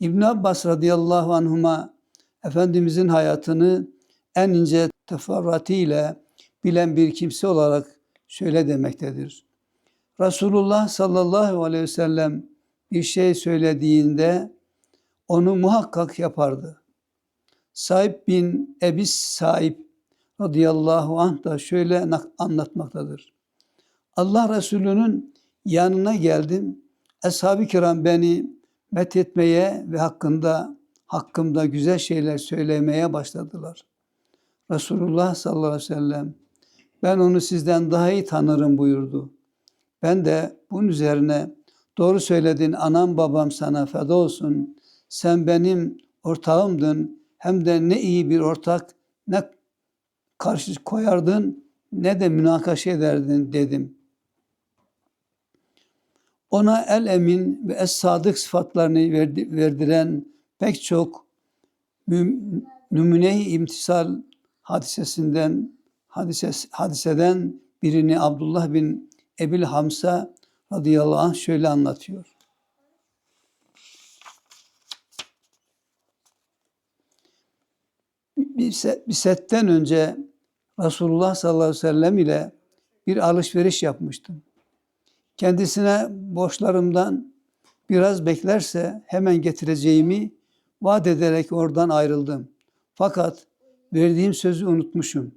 İbn Abbas radıyallahu anhuma Efendimizin hayatını en ince teferruatıyla bilen bir kimse olarak şöyle demektedir. Resulullah sallallahu aleyhi ve sellem bir şey söylediğinde onu muhakkak yapardı. Sahip bin Ebis Sahip radıyallahu anh da şöyle anlatmaktadır. Allah Resulü'nün yanına geldim. Ashab-ı kiram beni methetmeye ve hakkında hakkımda güzel şeyler söylemeye başladılar. Resulullah sallallahu aleyhi ve sellem ben onu sizden daha iyi tanırım buyurdu. Ben de bunun üzerine doğru söyledin anam babam sana feda olsun. Sen benim ortağımdın. Hem de ne iyi bir ortak ne karşı koyardın ne de münakaşa ederdin dedim. Ona el emin ve es sadık sıfatlarını verdi- verdiren pek çok numune-i imtisal hadisesinden hadises, hadiseden birini Abdullah bin Ebil Hamsa radıyallahu anh şöyle anlatıyor. Bir, se- bir setten önce Resulullah sallallahu aleyhi ve sellem ile bir alışveriş yapmıştım. Kendisine borçlarımdan biraz beklerse hemen getireceğimi vaat ederek oradan ayrıldım. Fakat verdiğim sözü unutmuşum.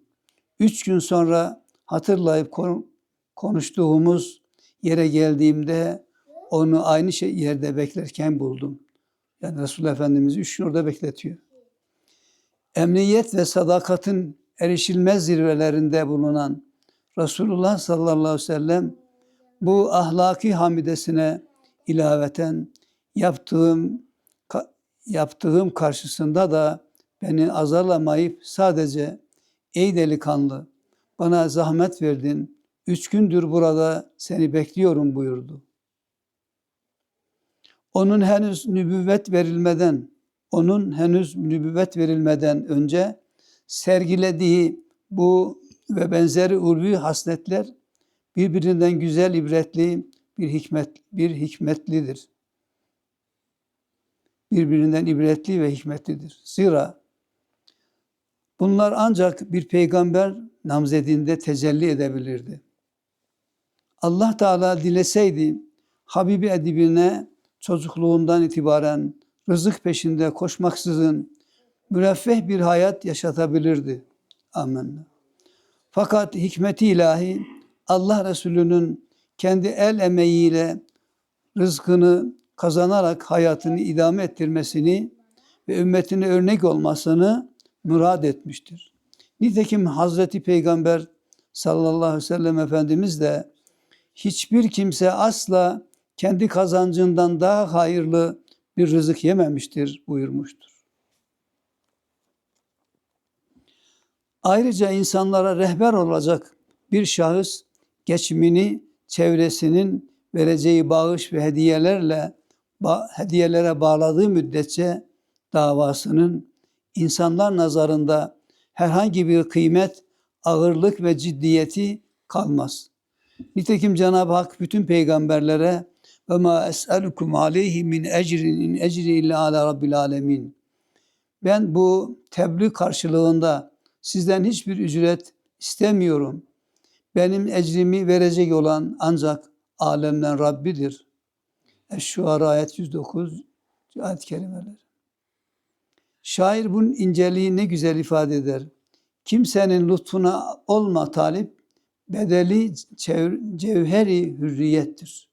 Üç gün sonra hatırlayıp kon- konuştuğumuz yere geldiğimde onu aynı şey yerde beklerken buldum. Yani Resul Efendimiz üç gün orada bekletiyor. Emniyet ve sadakatin erişilmez zirvelerinde bulunan Resulullah sallallahu aleyhi ve sellem bu ahlaki hamidesine ilaveten yaptığım yaptığım karşısında da beni azarlamayıp sadece ey delikanlı bana zahmet verdin. Üç gündür burada seni bekliyorum buyurdu. Onun henüz nübüvvet verilmeden, onun henüz nübüvvet verilmeden önce sergilediği bu ve benzeri ulvi hasletler birbirinden güzel ibretli bir hikmet bir hikmetlidir. Birbirinden ibretli ve hikmetlidir. Zira bunlar ancak bir peygamber namzedinde tecelli edebilirdi. Allah Teala dileseydi Habibi edibine çocukluğundan itibaren rızık peşinde koşmaksızın müreffeh bir hayat yaşatabilirdi. Amin. Fakat hikmeti ilahi Allah Resulü'nün kendi el emeğiyle rızkını kazanarak hayatını idame ettirmesini ve ümmetine örnek olmasını murad etmiştir. Nitekim Hazreti Peygamber sallallahu aleyhi ve sellem Efendimiz de hiçbir kimse asla kendi kazancından daha hayırlı bir rızık yememiştir buyurmuştur. Ayrıca insanlara rehber olacak bir şahıs geçimini çevresinin vereceği bağış ve hediyelerle hediyelere bağladığı müddetçe davasının insanlar nazarında herhangi bir kıymet, ağırlık ve ciddiyeti kalmaz. Nitekim Cenab-ı Hak bütün peygamberlere ve ma es'elukum aleyhi min ecrin in ecri illa ala rabbil alemin. Ben bu tebliğ karşılığında sizden hiçbir ücret istemiyorum. Benim ecrimi verecek olan ancak alemden Rabbidir. Eş-Şuara ayet 109 ayet-i kerimeler. Şair bunun inceliği ne güzel ifade eder. Kimsenin lütfuna olma talip, bedeli cevheri hürriyettir.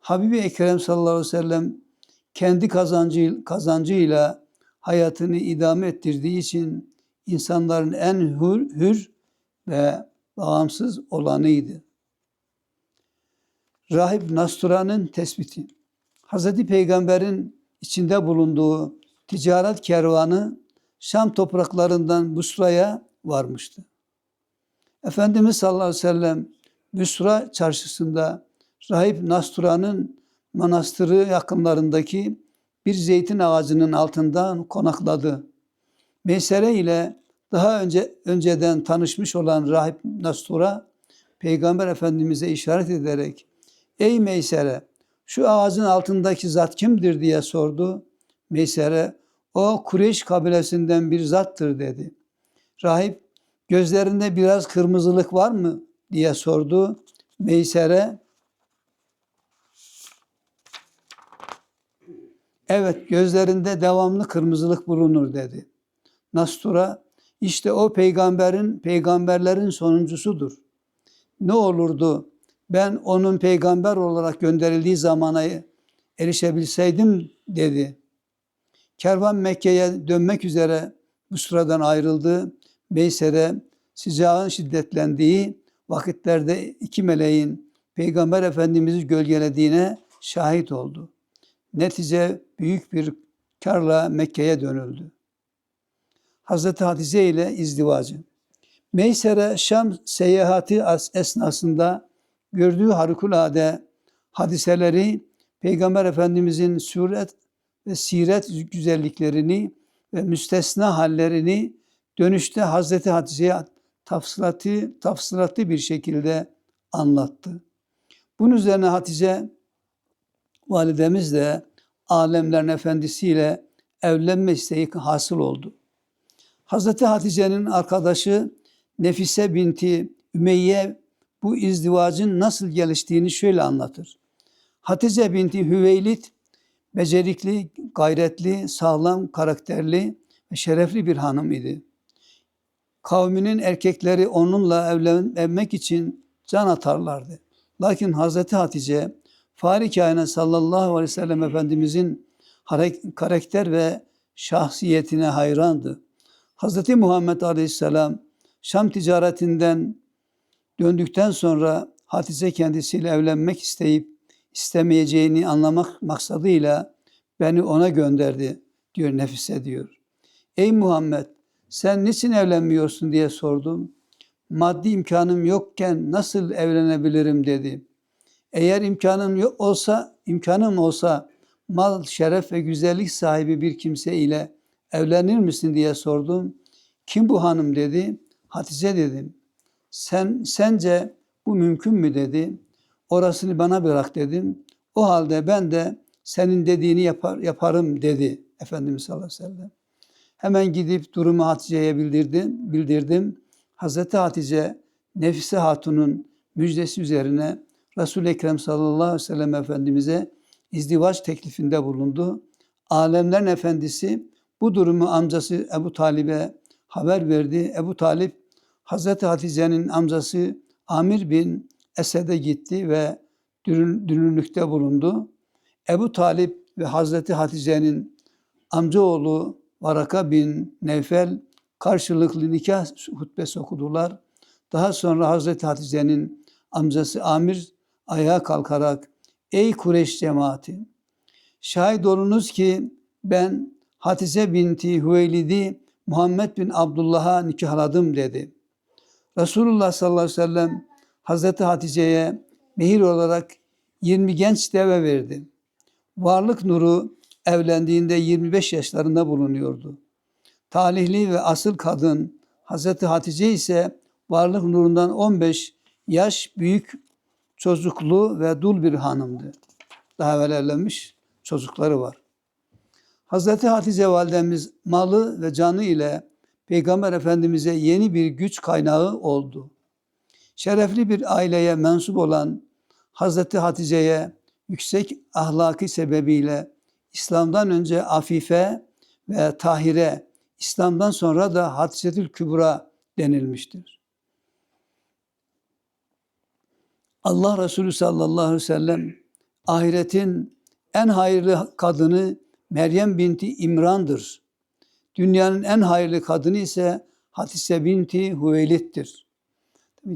Habibi Ekrem sallallahu aleyhi ve sellem kendi kazancı, kazancıyla hayatını idame ettirdiği için insanların en hür, hür ve bağımsız olanıydı. Rahip Nastura'nın tespiti. Hazreti Peygamber'in içinde bulunduğu ticaret kervanı Şam topraklarından Busra'ya varmıştı. Efendimiz sallallahu aleyhi ve sellem Busra çarşısında Rahip Nastura'nın manastırı yakınlarındaki bir zeytin ağacının altından konakladı. Meysere ile daha önce önceden tanışmış olan Rahip Nastura Peygamber Efendimiz'e işaret ederek Ey Meysere şu ağacın altındaki zat kimdir diye sordu. Meysere, o Kureyş kabilesinden bir zattır dedi. Rahip, gözlerinde biraz kırmızılık var mı diye sordu. Meysere, evet gözlerinde devamlı kırmızılık bulunur dedi. Nastura, işte o peygamberin, peygamberlerin sonuncusudur. Ne olurdu ben onun peygamber olarak gönderildiği zamana erişebilseydim dedi. Kervan Mekke'ye dönmek üzere bu sıradan ayrıldı. Beysere sıcağın şiddetlendiği vakitlerde iki meleğin Peygamber Efendimiz'i gölgelediğine şahit oldu. Netice büyük bir karla Mekke'ye dönüldü. Hazreti Hatice ile izdivacı. Meysere Şam seyahati esnasında gördüğü harikulade hadiseleri Peygamber Efendimizin suret ve siret güzelliklerini ve müstesna hallerini dönüşte Hazreti Hatice'ye tafsilatı, tafsilatlı bir şekilde anlattı. Bunun üzerine Hatice validemiz de alemlerin efendisiyle evlenme isteği hasıl oldu. Hazreti Hatice'nin arkadaşı Nefise binti Ümeyye bu izdivacın nasıl geliştiğini şöyle anlatır. Hatice binti Hüveylid becerikli, gayretli, sağlam, karakterli ve şerefli bir hanım idi. Kavminin erkekleri onunla evlenmek için can atarlardı. Lakin Hazreti Hatice, Fahri Kainat sallallahu aleyhi ve sellem Efendimizin karakter ve şahsiyetine hayrandı. Hazreti Muhammed Aleyhisselam Şam ticaretinden döndükten sonra Hatice kendisiyle evlenmek isteyip istemeyeceğini anlamak maksadıyla beni ona gönderdi diyor Nefise diyor. Ey Muhammed sen niçin evlenmiyorsun diye sordum. Maddi imkanım yokken nasıl evlenebilirim dedi. Eğer imkanım yok olsa, imkanım olsa mal, şeref ve güzellik sahibi bir kimse ile evlenir misin diye sordum. Kim bu hanım dedi. Hatice dedim. Sen sence bu mümkün mü dedi. Orasını bana bırak dedim. O halde ben de senin dediğini yapar, yaparım dedi Efendimiz sallallahu aleyhi ve sellem. Hemen gidip durumu Hatice'ye bildirdim. bildirdim. Hazreti Hatice Nefise Hatun'un müjdesi üzerine Resul-i Ekrem sallallahu aleyhi ve sellem Efendimiz'e izdivaç teklifinde bulundu. Alemlerin Efendisi bu durumu amcası Ebu Talib'e haber verdi. Ebu Talip Hazreti Hatice'nin amcası Amir bin Esed'e gitti ve dünürlükte bulundu. Ebu Talip ve Hazreti Hatice'nin amcaoğlu Varaka bin Nevfel karşılıklı nikah hutbesi okudular. Daha sonra Hazreti Hatice'nin amcası Amir ayağa kalkarak Ey Kureyş cemaati! Şahit olunuz ki ben Hatice binti Hüveylid'i Muhammed bin Abdullah'a nikahladım dedi. Resulullah sallallahu aleyhi ve sellem Hazreti Hatice'ye mehir olarak 20 genç deve verdi. Varlık nuru evlendiğinde 25 yaşlarında bulunuyordu. Talihli ve asıl kadın Hazreti Hatice ise varlık nurundan 15 yaş büyük çocuklu ve dul bir hanımdı. Daha evvel evlenmiş çocukları var. Hazreti Hatice validemiz malı ve canı ile Peygamber Efendimiz'e yeni bir güç kaynağı oldu. Şerefli bir aileye mensup olan Hazreti Hatice'ye yüksek ahlaki sebebiyle İslam'dan önce Afife ve Tahire, İslam'dan sonra da Hatice'tül Kübra denilmiştir. Allah Resulü sallallahu aleyhi ve sellem ahiretin en hayırlı kadını Meryem binti İmran'dır. Dünyanın en hayırlı kadını ise Hatise binti Hüveylit'tir.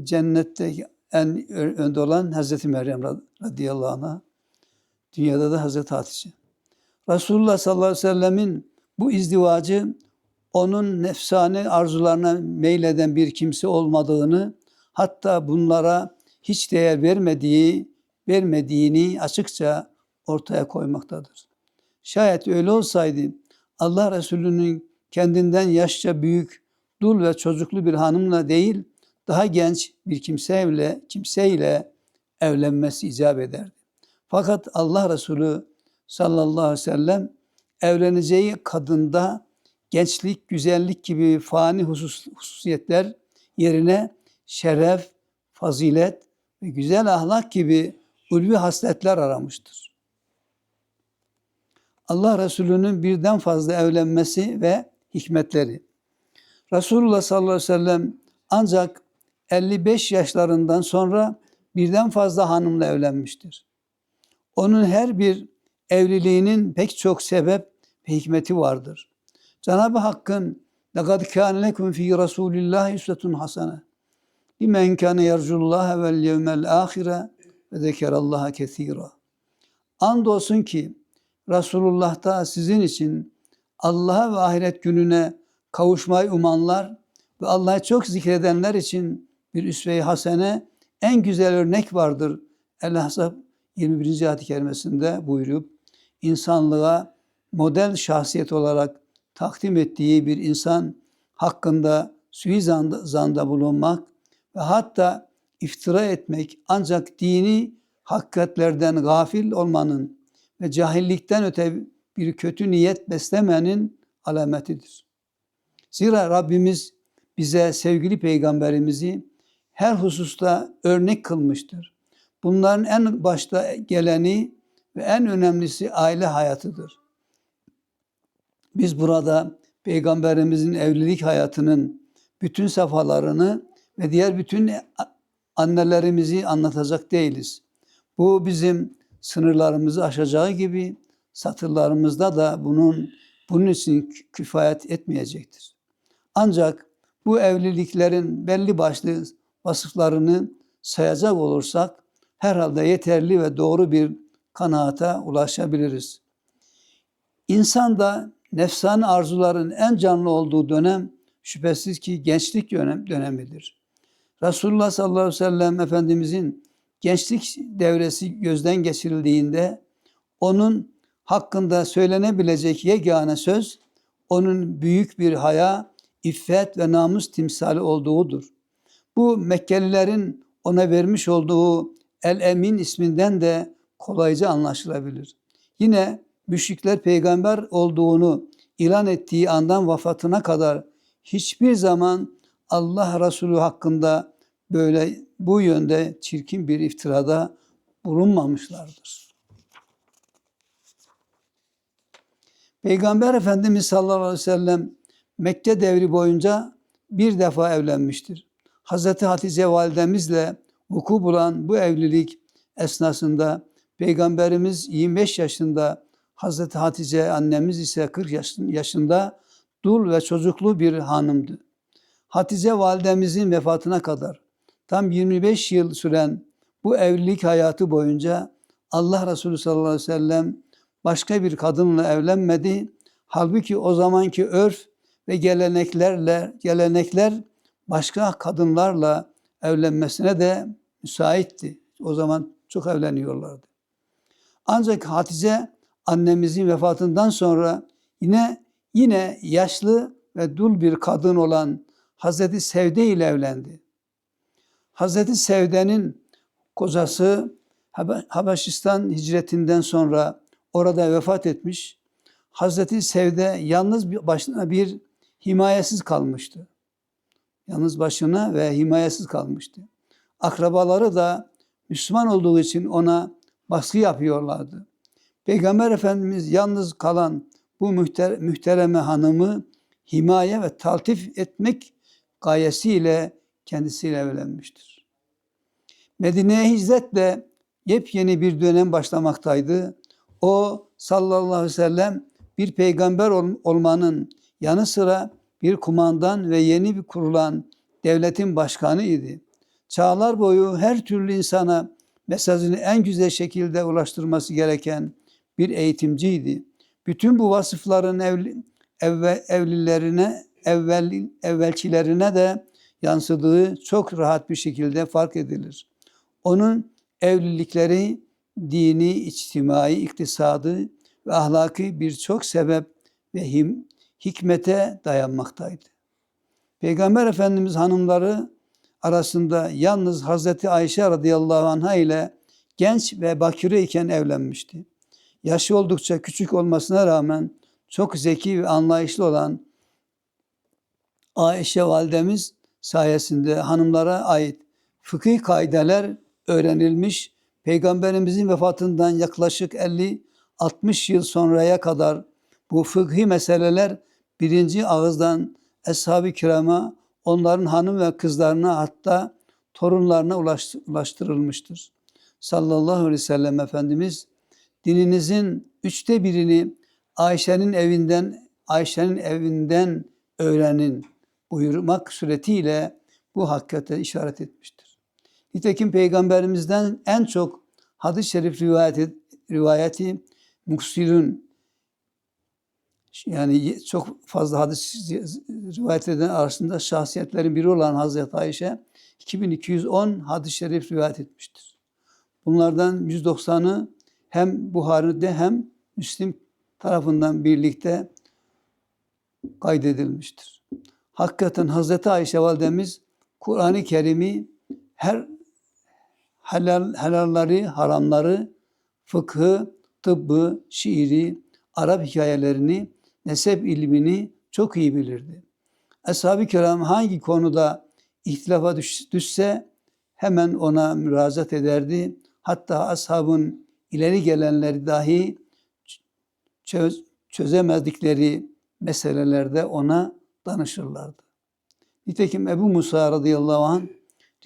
Cennette en önde olan Hazreti Meryem radıyallahu anh'a. Dünyada da Hazreti Hatice. Resulullah sallallahu aleyhi ve sellemin bu izdivacı onun nefsane arzularına meyleden bir kimse olmadığını hatta bunlara hiç değer vermediği vermediğini açıkça ortaya koymaktadır. Şayet öyle olsaydı Allah Resulü'nün kendinden yaşça büyük, dul ve çocuklu bir hanımla değil, daha genç bir kimseyle, kimseyle evlenmesi icap ederdi. Fakat Allah Resulü sallallahu aleyhi ve sellem evleneceği kadında gençlik, güzellik gibi fani husus, hususiyetler yerine şeref, fazilet ve güzel ahlak gibi ulvi hasletler aramıştır. Allah Resulü'nün birden fazla evlenmesi ve hikmetleri. Resulullah sallallahu aleyhi ve sellem ancak 55 yaşlarından sonra birden fazla hanımla evlenmiştir. Onun her bir evliliğinin pek çok sebep ve hikmeti vardır. Cenab-ı Hakk'ın لَقَدْ كَانَ لَكُمْ ف۪ي رَسُولِ اللّٰهِ اِسْوَةٌ حَسَنَةٌ لِمَنْ كَانَ يَرْجُ اللّٰهَ وَالْيَوْمَ الْآخِرَ وَذَكَرَ اللّٰهَ كَثِيرًا Andolsun ki Resulullah'ta sizin için Allah'a ve ahiret gününe kavuşmayı umanlar ve Allah'ı çok zikredenler için bir üsve-i hasene en güzel örnek vardır. El-Ahzab 21. ayet-i kerimesinde buyurup insanlığa model şahsiyet olarak takdim ettiği bir insan hakkında suizanda zanda bulunmak ve hatta iftira etmek ancak dini hakikatlerden gafil olmanın ve cahillikten öte bir kötü niyet beslemenin alametidir. Zira Rabbimiz bize sevgili peygamberimizi her hususta örnek kılmıştır. Bunların en başta geleni ve en önemlisi aile hayatıdır. Biz burada peygamberimizin evlilik hayatının bütün safhalarını ve diğer bütün annelerimizi anlatacak değiliz. Bu bizim sınırlarımızı aşacağı gibi satırlarımızda da bunun bunun için kifayet etmeyecektir. Ancak bu evliliklerin belli başlı vasıflarını sayacak olursak herhalde yeterli ve doğru bir kanaata ulaşabiliriz. İnsanda nefsani arzuların en canlı olduğu dönem şüphesiz ki gençlik dönem, dönemidir. Resulullah sallallahu aleyhi ve sellem Efendimizin gençlik devresi gözden geçirildiğinde onun hakkında söylenebilecek yegane söz onun büyük bir haya, iffet ve namus timsali olduğudur. Bu Mekkelilerin ona vermiş olduğu El Emin isminden de kolayca anlaşılabilir. Yine müşrikler peygamber olduğunu ilan ettiği andan vafatına kadar hiçbir zaman Allah Resulü hakkında böyle bu yönde çirkin bir iftirada bulunmamışlardır. Peygamber Efendimiz sallallahu aleyhi ve sellem Mekke devri boyunca bir defa evlenmiştir. Hazreti Hatice validemizle vuku bulan bu evlilik esnasında Peygamberimiz 25 yaşında, Hazreti Hatice annemiz ise 40 yaşında dul ve çocuklu bir hanımdı. Hatice validemizin vefatına kadar tam 25 yıl süren bu evlilik hayatı boyunca Allah Resulü sallallahu aleyhi ve sellem başka bir kadınla evlenmedi. Halbuki o zamanki örf ve geleneklerle gelenekler başka kadınlarla evlenmesine de müsaitti. O zaman çok evleniyorlardı. Ancak Hatice annemizin vefatından sonra yine yine yaşlı ve dul bir kadın olan Hazreti Sevde ile evlendi. Hazreti Sevde'nin kocası Habeşistan hicretinden sonra orada vefat etmiş. Hazreti Sevde yalnız başına bir himayesiz kalmıştı. Yalnız başına ve himayesiz kalmıştı. Akrabaları da Müslüman olduğu için ona baskı yapıyorlardı. Peygamber Efendimiz yalnız kalan bu mühter mühtereme hanımı himaye ve taltif etmek gayesiyle kendisiyle evlenmiştir. Medine'ye hicretle yepyeni bir dönem başlamaktaydı. O sallallahu aleyhi ve sellem bir peygamber olmanın yanı sıra bir kumandan ve yeni bir kurulan devletin başkanı idi. Çağlar boyu her türlü insana mesajını en güzel şekilde ulaştırması gereken bir eğitimciydi. Bütün bu vasıfların evli, evvel, evlilerine, evvel, evvelçilerine de yansıdığı çok rahat bir şekilde fark edilir. Onun evlilikleri dini, içtimai, iktisadı ve ahlaki birçok sebep ve him, hikmete dayanmaktaydı. Peygamber Efendimiz hanımları arasında yalnız Hazreti Ayşe radıyallahu anha ile genç ve bakire iken evlenmişti. Yaşı oldukça küçük olmasına rağmen çok zeki ve anlayışlı olan Ayşe validemiz sayesinde hanımlara ait fıkıh kaideler öğrenilmiş. Peygamberimizin vefatından yaklaşık 50-60 yıl sonraya kadar bu fıkhi meseleler birinci ağızdan Eshab-ı Kiram'a, onların hanım ve kızlarına hatta torunlarına ulaştı- ulaştırılmıştır. Sallallahu aleyhi ve sellem Efendimiz dininizin üçte birini Ayşe'nin evinden Ayşe'nin evinden öğrenin buyurmak suretiyle bu hakikate işaret etmiştir. Nitekim Peygamberimizden en çok hadis-i şerif rivayeti, rivayeti Muksir'ün yani çok fazla hadis rivayet eden arasında şahsiyetlerin biri olan Hazreti Ayşe 2210 hadis-i şerif rivayet etmiştir. Bunlardan 190'ı hem Buhari'de hem Müslim tarafından birlikte kaydedilmiştir. Hakikaten Hazreti Ayşe validemiz Kur'an-ı Kerim'i her helal, helalleri, haramları, fıkhı, tıbbı, şiiri, Arap hikayelerini, nesep ilmini çok iyi bilirdi. Ashab-ı kiram hangi konuda ihtilafa düş- düşse hemen ona müracaat ederdi. Hatta ashabın ileri gelenleri dahi çöz- çözemedikleri meselelerde ona danışırlardı. Nitekim Ebu Musa radıyallahu anh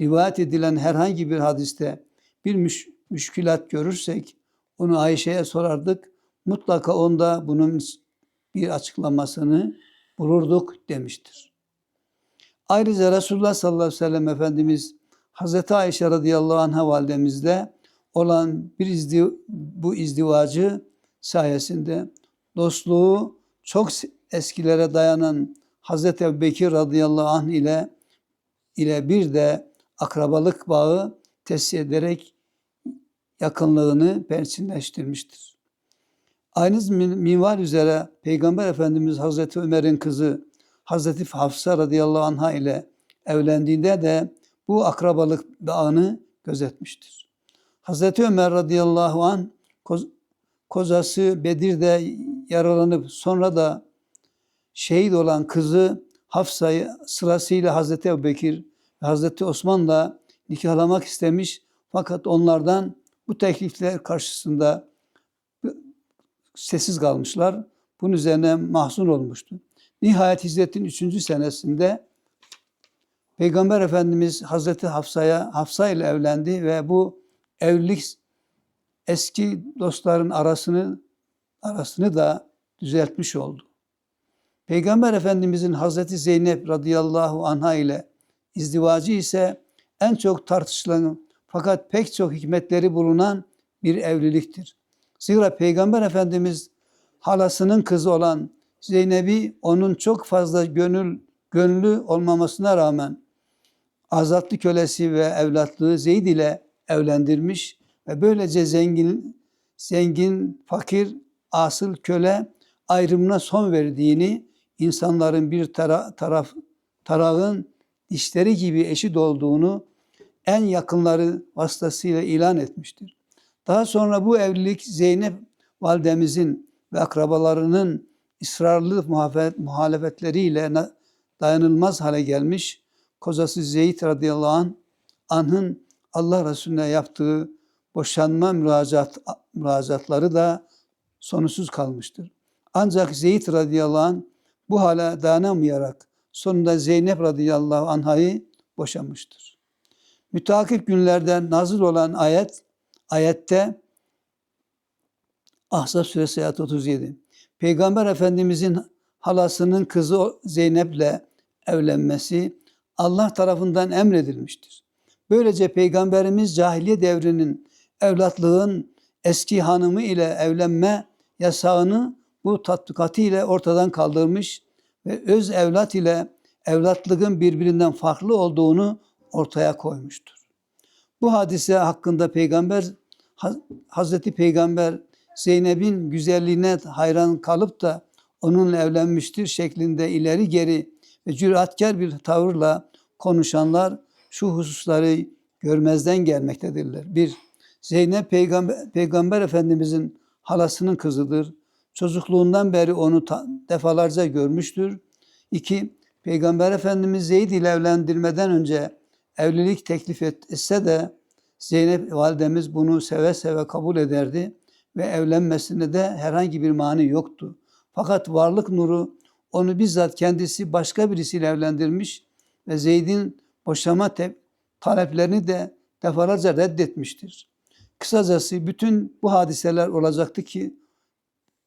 rivayet edilen herhangi bir hadiste bir müş- müşkülat görürsek onu Ayşe'ye sorardık. Mutlaka onda bunun bir açıklamasını bulurduk demiştir. Ayrıca Resulullah sallallahu aleyhi ve sellem Efendimiz Hazreti Ayşe radıyallahu anh'a validemizle olan bir izdi, bu izdivacı sayesinde dostluğu çok eskilere dayanan Hazreti Ebubekir radıyallahu anh ile ile bir de akrabalık bağı tesis ederek yakınlığını perçinleştirmiştir. Aynı minval üzere Peygamber Efendimiz Hazreti Ömer'in kızı Hazreti Hafsa radıyallahu anha ile evlendiğinde de bu akrabalık bağını gözetmiştir. Hazreti Ömer radıyallahu an koz, kozası Bedir'de yaralanıp sonra da şehit olan kızı Hafsa'yı sırasıyla Hazreti Ebubekir ve Hazreti Osman'la nikahlamak istemiş fakat onlardan bu teklifler karşısında sessiz kalmışlar. Bunun üzerine mahzun olmuştu. Nihayet hicretin 3. senesinde Peygamber Efendimiz Hazreti Hafsa'ya Hafsa ile evlendi ve bu evlilik eski dostların arasını arasını da düzeltmiş oldu. Peygamber Efendimizin Hazreti Zeynep radıyallahu anha ile izdivacı ise en çok tartışılan fakat pek çok hikmetleri bulunan bir evliliktir. Zira Peygamber Efendimiz halasının kızı olan Zeynep'i onun çok fazla gönül gönlü olmamasına rağmen azatlı kölesi ve evlatlığı Zeyd ile evlendirmiş ve böylece zengin zengin fakir asıl köle ayrımına son verdiğini insanların bir tara, taraf tarağın dişleri gibi eşit olduğunu en yakınları vasıtasıyla ilan etmiştir. Daha sonra bu evlilik Zeynep validemizin ve akrabalarının ısrarlı muhalefetleriyle dayanılmaz hale gelmiş. Kozası Zeyd radıyallahu anh, anh'ın Allah Resulüne yaptığı boşanma müracaat, müracaatları da sonuçsuz kalmıştır. Ancak Zeyd radıyallahu anh bu hale dayanamayarak sonunda Zeynep radıyallahu anh'ı boşamıştır. Müteakip günlerde nazil olan ayet, ayette Ahzab suresi ayet 37. Peygamber Efendimizin halasının kızı Zeynep'le evlenmesi Allah tarafından emredilmiştir. Böylece Peygamberimiz cahiliye devrinin evlatlığın eski hanımı ile evlenme yasağını bu tatbikatı ile ortadan kaldırmış ve öz evlat ile evlatlığın birbirinden farklı olduğunu ortaya koymuştur. Bu hadise hakkında Peygamber Hazreti Peygamber Zeynep'in güzelliğine hayran kalıp da onunla evlenmiştir şeklinde ileri geri ve cüretkar bir tavırla konuşanlar şu hususları görmezden gelmektedirler. Bir, Zeynep Peygamber, Peygamber Efendimizin halasının kızıdır. Çocukluğundan beri onu defalarca görmüştür. İki, Peygamber Efendimiz Zeyd ile evlendirmeden önce evlilik teklif et- etse de Zeynep validemiz bunu seve seve kabul ederdi ve evlenmesine de herhangi bir mani yoktu. Fakat varlık nuru onu bizzat kendisi başka birisiyle evlendirmiş ve Zeyd'in boşama taleplerini de defalarca reddetmiştir. Kısacası bütün bu hadiseler olacaktı ki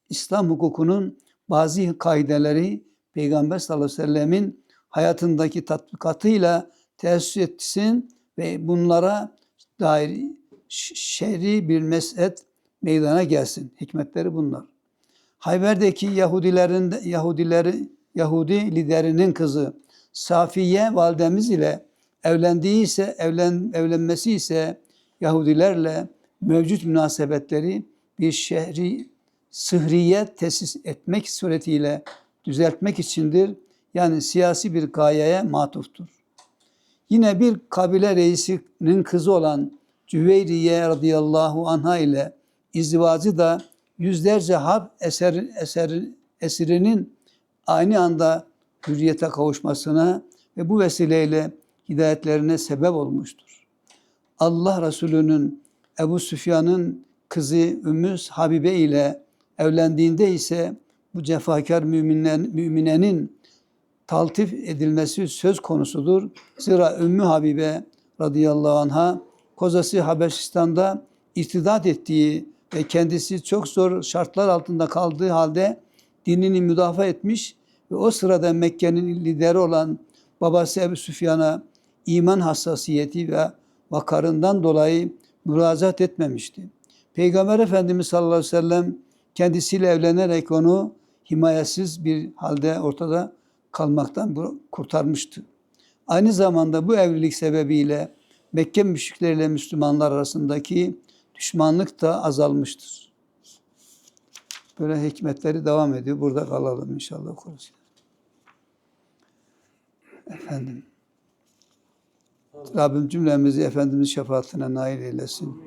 İslam hukukunun bazı kaideleri Peygamber sallallahu aleyhi ve sellemin hayatındaki tatbikatıyla teessüs etsin ve bunlara dair ş- şer'i bir mesnet meydana gelsin. Hikmetleri bunlar. Hayber'deki Yahudilerin Yahudileri Yahudi liderinin kızı Safiye validemiz ile evlendiği ise evlen, evlenmesi ise Yahudilerle mevcut münasebetleri bir şehri sıhriye tesis etmek suretiyle düzeltmek içindir. Yani siyasi bir gayeye matuftur. Yine bir kabile reisinin kızı olan Cüveyriye radıyallahu anha ile izdivacı da yüzlerce harp eser, eser, esirinin aynı anda hürriyete kavuşmasına ve bu vesileyle hidayetlerine sebep olmuştur. Allah Resulü'nün Ebu Süfyan'ın kızı Ümmü Habibe ile evlendiğinde ise bu cefakar müminen, müminenin taltif edilmesi söz konusudur. Zira Ümmü Habibe radıyallahu anha kozası Habeşistan'da irtidat ettiği ve kendisi çok zor şartlar altında kaldığı halde dinini müdafaa etmiş ve o sırada Mekke'nin lideri olan babası Ebu Süfyan'a iman hassasiyeti ve vakarından dolayı müracaat etmemişti. Peygamber Efendimiz sallallahu aleyhi ve sellem kendisiyle evlenerek onu himayesiz bir halde ortada kalmaktan kurtarmıştı. Aynı zamanda bu evlilik sebebiyle Mekke müşrikleriyle Müslümanlar arasındaki düşmanlık da azalmıştır. Böyle hikmetleri devam ediyor. Burada kalalım inşallah. okuruz. Efendim. Rabbim cümlemizi Efendimiz şefaatine nail eylesin.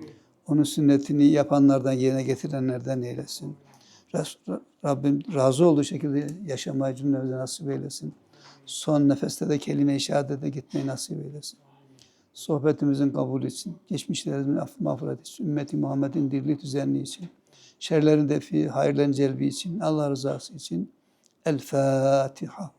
Onun sünnetini yapanlardan, yerine getirenlerden eylesin. Rabbim razı olduğu şekilde yaşamayı cümlemize nasip eylesin. Son nefeste de kelime-i şehadete gitmeyi nasip eylesin. Sohbetimizin kabulü için, geçmişlerimizin affı mağfiret için, ümmeti Muhammed'in dirlik düzenliği için, şerlerin defi, hayırların celbi için, Allah rızası için. El Fatiha.